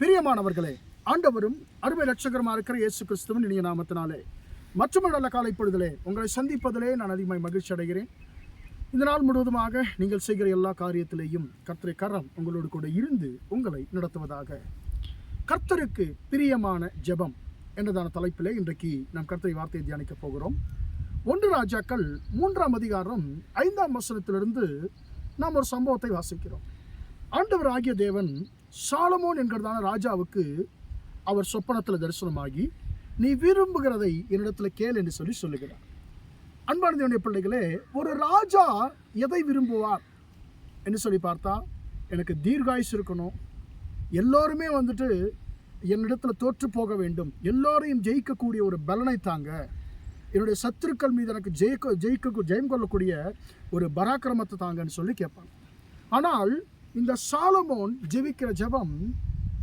பிரியமானவர்களே ஆண்டவரும் அருமை லட்சகரமாக இருக்கிற இயேசு கிறிஸ்துவின் இனிய நாமத்தினாலே மற்றும் நல்ல காலை பொழுதிலே உங்களை சந்திப்பதிலே நான் அதிகமாக மகிழ்ச்சி அடைகிறேன். இந்த நாள் முழுவதுமாக நீங்கள் செய்கிற எல்லா காரியத்திலேயும் கர்த்தரை கரம் உங்களோடு கூட இருந்து உங்களை நடத்துவதாக. கர்த்தருக்கு பிரியமான ஜெபம் என்றதான தலைப்பிலே இன்றைக்கு நாம் கர்த்தரை வார்த்தையை தியானிக்கப் போகிறோம். ஒன்று ராஜாக்கள் மூன்றாம் அதிகாரம் ஐந்தாம் வசனத்திலிருந்து நாம் ஒரு சம்பவத்தை வாசிக்கிறோம். ஆண்டவர் ஆகிய தேவன் சாலமோன் என்கிறதான ராஜாவுக்கு அவர் சொப்பனத்தில் தரிசனமாகி நீ விரும்புகிறதை என்னிடத்தில் கேள் என்று சொல்லி சொல்லுகிறார். அன்பான பிள்ளைகளே ஒரு ராஜா எதை விரும்புவார் என்று சொல்லி பார்த்தா எனக்கு தீர்காயுசு இருக்கணும். எல்லோருமே வந்துட்டு என்னிடத்தில் தோற்று போக வேண்டும். எல்லோரையும் ஜெயிக்கக்கூடிய ஒரு பலனை தாங்க. என்னுடைய சத்துருக்கள் மீது எனக்கு ஜெயிக்க ஜெயிக்க ஜெயம் கொள்ளக்கூடிய ஒரு பராக்கிரமத்தை தாங்கன்னு சொல்லி கேட்பாங்க. ஆனால் இந்த சாலமோன் ஜெபிக்கிற ஜெபம்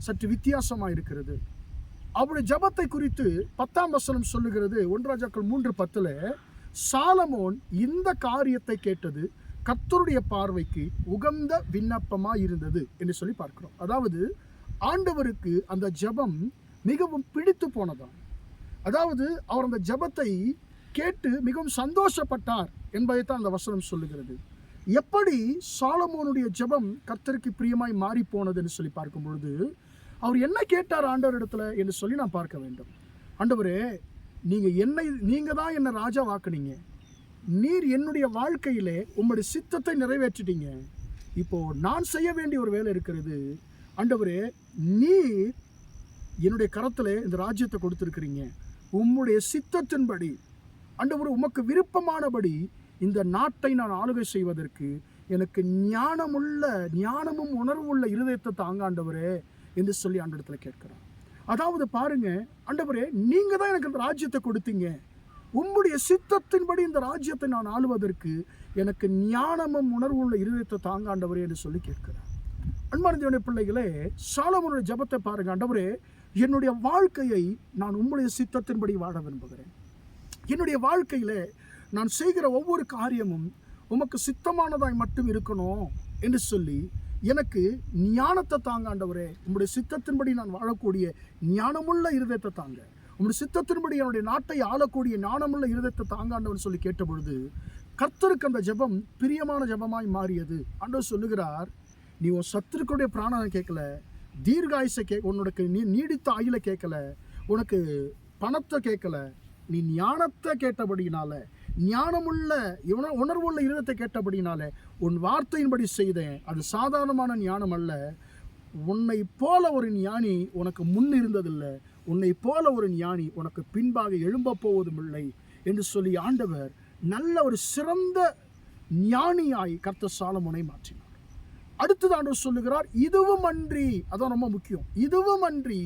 சற்று வித்தியாசமாக இருக்கிறது. அவருடைய ஜெபத்தை குறித்து பத்தாம் வசனம் சொல்லுகிறது. ஒன்றாஜாக்கள் மூன்று பத்தில் சாலமோன் இந்த காரியத்தை கேட்டது கத்தருடைய பார்வைக்கு உகந்த விண்ணப்பமாக இருந்தது என்று சொல்லி பார்க்கிறோம். அதாவது ஆண்டவருக்கு அந்த ஜெபம் மிகவும் பிடித்து போனதாம். அதாவது அவர் அந்த ஜெபத்தை கேட்டு மிகவும் சந்தோஷப்பட்டார் என்பதைத்தான் அந்த வசனம் சொல்லுகிறது. எப்படி சாலமோனுடைய ஜெபம் கர்த்தருக்கு பிரியமாய் மாறி போனதுன்னு சொல்லி பார்க்கும் பொழுது அவர் என்ன கேட்டார் ஆண்டவர் இடத்துல என்று சொல்லி நான் பார்க்க வேண்டும். ஆண்டவரே நீங்கள் என்னை நீங்கள் தான் என்ன ராஜா வாக்குனீங்க நீர் என்னுடைய வாழ்க்கையிலே உம்முடைய சித்தத்தை நிறைவேற்றிட்டீங்க. இப்போது நான் செய்ய வேண்டிய ஒரு வேலை இருக்கிறது. ஆண்டவரே நீர் என்னுடைய கரத்தில் இந்த ராஜ்யத்தை கொடுத்துருக்குறீங்க. உம்முடைய சித்தத்தின்படி ஆண்டவர் உமக்கு விருப்பமானபடி இந்த நாட்டை நான் ஆளுகை செய்வதற்கு எனக்கு ஞானமுள்ள ஞானமும் உணர்வுள்ள இருதயத்தை தாங்க ஆண்டவரே என்று சொல்லி ஆண்டவரத்தில் கேட்கிறார் அதாவது பாருங்க ஆண்டவரே நீங்க தான் எனக்கு இந்த ராஜ்யத்தை கொடுத்தீங்க. உம்முடைய சித்தத்தின்படி இந்த ராஜ்யத்தை நான் ஆளுவதற்கு எனக்கு ஞானமும் உணர்வுள்ள இருதயத்தை தாங்க ஆண்டவரே என்று சொல்லி கேட்கிறார் அன்பான பிள்ளைகளே சாலமனுடைய ஜெபத்தை பாருங்க. ஆண்டவரே என்னுடைய வாழ்க்கையை நான் உம்முடைய சித்தத்தின்படி வாழ விரும்புகிறேன். என்னுடைய வாழ்க்கையிலே நான் செய்கிற ஒவ்வொரு காரியமும் உமக்கு சித்தமானதாய் மட்டும் இருக்கணும் என்று சொல்லி எனக்கு ஞானத்தை தாங்க ஆண்டவரே. உங்களுடைய சித்தத்தின்படி நான் வாழக்கூடிய ஞானமுள்ள இருதயத்தை தாங்க. உங்களுடைய சித்தத்தின்படி என்னுடைய நாட்டை ஆளக்கூடிய ஞானமுள்ள இருதயத்தை தாங்காண்டவன் சொல்லி கேட்ட பொழுது கர்த்தருக்கு அந்த ஜெபம் பிரியமான ஜெபமாய் மாறியது. ஆண்டவர் சொல்லுகிறார் நீ உன் சத்துருக்களுடைய பிராணனை கேட்கல தீர்காயுசை கே உன்னோட நீ நீடித்த ஆயில கேட்கல உனக்கு பணத்தை கேட்கல நீ ஞானத்தை கேட்டபடினால ஞானமுள்ள இவன உணர்வுள்ள இருதத்தை கேட்டபடினாலே உன் வார்த்தையின்படி செய்தேன். அது சாதாரணமான ஞானம் அல்ல உன்னை போல ஒரு ஞானி உனக்கு முன் இருந்ததில்லை. உன்னை போல ஒரு ஞானி உனக்கு பின்பாக எழும்ப போவதும் இல்லை என்று சொல்லி ஆண்டவர் நல்ல ஒரு சிறந்த ஞானியாய் கர்த்த சாலமுனை மாற்றினார். அடுத்தது ஆண்டவர் சொல்லுகிறார் இதுவும் அன்றி அதான் ரொம்ப முக்கியம். இதுவும் அன்றி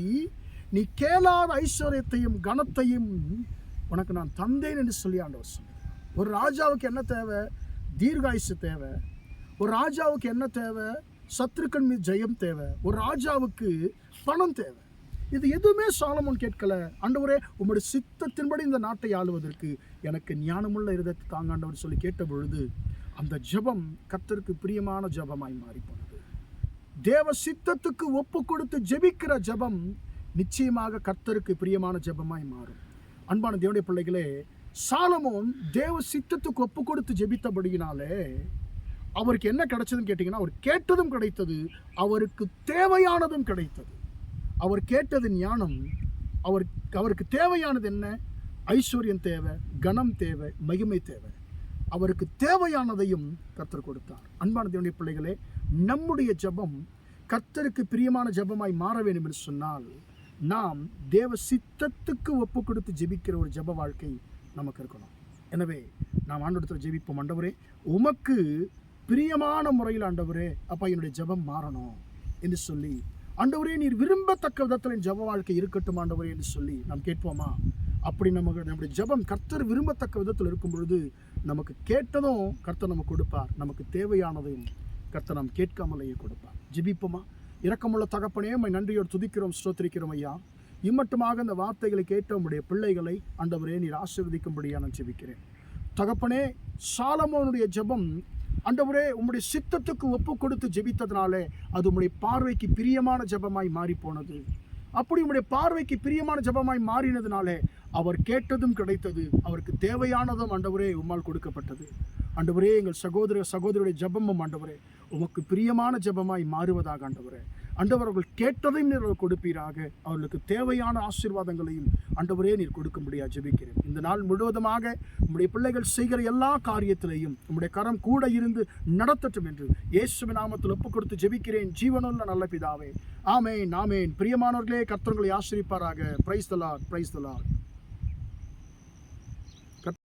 நீ கேளாத ஐஸ்வர்யத்தையும் கனத்தையும் உனக்கு நான் தந்தேன் என்று சொல்லி ஆண்டவர் சொன்னார். ஒரு ராஜாவுக்கு என்ன தேவை? தீர்காயுசு தேவை. ஒரு ராஜாவுக்கு என்ன தேவை? சத்ருக்கன் மீது ஜெயம் தேவை. ஒரு ராஜாவுக்கு பணம் தேவை. இது எதுவுமே சாலமோன் கேட்கல. ஆண்டவரே உம்முடைய சித்தத்தின்படி இந்த நாட்டை ஆளுவதற்கு எனக்கு ஞானமுள்ள இருதத்தை தாங்க ஆண்டவர் சொல்லி கேட்ட பொழுது அந்த ஜெபம் கத்தருக்கு பிரியமான ஜெபமாய் மாறிப்போனது. தேவ சித்தத்துக்கு ஒப்பு கொடுத்து ஜெபிக்கிற ஜெபம் நிச்சயமாக கர்த்தருக்கு பிரியமான ஜெபமாய் மாறும். அன்பான தேவனுடைய பிள்ளைகளே சாலமோன் தேவ சித்தத்துக்கு ஒப்பு கொடுத்து ஜெபித்தபடியினாலே அவருக்கு என்ன கிடைச்சதுன்னு கேட்டிங்கன்னா அவர் கேட்டதும் கிடைத்தது அவருக்கு தேவையானதும் கிடைத்தது. அவர் கேட்டது ஞானம் அவர் அவருக்கு தேவையானது என்ன? ஐஸ்வர்யம் தேவை கனம் தேவை மகிமை தேவை. அவருக்கு தேவையானதையும் கத்தர் கொடுத்தார். அன்பான தேவனுடைய பிள்ளைகளே நம்முடைய ஜெபம் கத்தருக்கு பிரியமான ஜெபமாய் மாற வேண்டும் என்று சொன்னால் நாம் தேவ சித்தத்துக்கு ஒப்பு கொடுத்து ஜெபிக்கிற ஒரு ஜெப வாழ்க்கை நமக்கு இருக்கணும். எனவே நாம் ஆண்டோடத்தில் ஜெபிப்போம். ஆண்டவரே உமக்கு பிரியமான முறையில் ஆண்டவரே அப்பா என்னுடைய ஜெபம் மாறணும் என்று சொல்லி ஆண்டவரே நீர் விரும்பத்தக்க விதத்தில் என் ஜெப வாழ்க்கை இருக்கட்டும் ஆண்டவரே என்று சொல்லி நாம் கேட்போமா? அப்படி நமக்கு நம்முடைய ஜெபம் கர்த்தர் விரும்பத்தக்க விதத்தில் இருக்கும் பொழுது நமக்கு கேட்டதும் கர்த்தர் நமக்கு கொடுப்பார். நமக்கு தேவையானதையும் கர்த்தர் நாம் கேட்காமலேயே கொடுப்பார். ஜிபிப்போமா? இரக்கமுள்ள தகப்பனே நன்றியோடு துதிக்கிறோம் ஸ்தோத்திரிக்கிறோம் ஐயா. இம்மட்டுமாக இந்த வார்த்தைகளை கேட்ட உம்முடைய பிள்ளைகளை அண்டவரே நீர் ஆசிர்வதிக்கும்படியாக நான் ஜெபிக்கிறேன். தகப்பனே சாலமோனுடைய ஜெபம் அண்டவரே உம்முடைய சித்தத்துக்கு ஒப்பு கொடுத்து ஜெபித்ததுனாலே அது உம்முடைய பார்வைக்கு பிரியமான ஜெபமாய் மாறி போனது அப்படி உம்முடைய பார்வைக்கு பிரியமான ஜெபமாய் மாறினதுனாலே அவர் கேட்டதும் கிடைத்தது அவருக்கு தேவையானதும் அண்டவரே உம்மால் கொடுக்கப்பட்டது. அண்டவரே எங்கள் சகோதர சகோதரியுடைய ஜெபமும் ஆண்டவரே உமக்கு பிரியமான ஜெபமாய் மாறுவதாக ஆண்டவரே. அண்டவர் அவர்கள் கேட்டதையும் நீர் கொடுப்பீராக. அவர்களுக்கு தேவையான ஆசீர்வாதங்களையும் அண்டவரே நீர் கொடுக்கும்படியா ஜெபிக்கிறேன். இந்த நாள் முழுவதுமாக உம்முடைய பிள்ளைகள் செய்கிற எல்லா காரியத்திலையும் நம்முடைய கரம் கூட இருந்து நடத்தட்டும் என்று இயேசுவின் நாமத்தில் ஒப்பு கொடுத்து ஜெபிக்கிறேன். ஜீவனுள்ள நல்ல பிதாவே. ஆமேன் ஆமேன். பிரியமானவர்களே கர்த்தர்களை ஆசிரிப்பாராக. Price தலார் price தலார்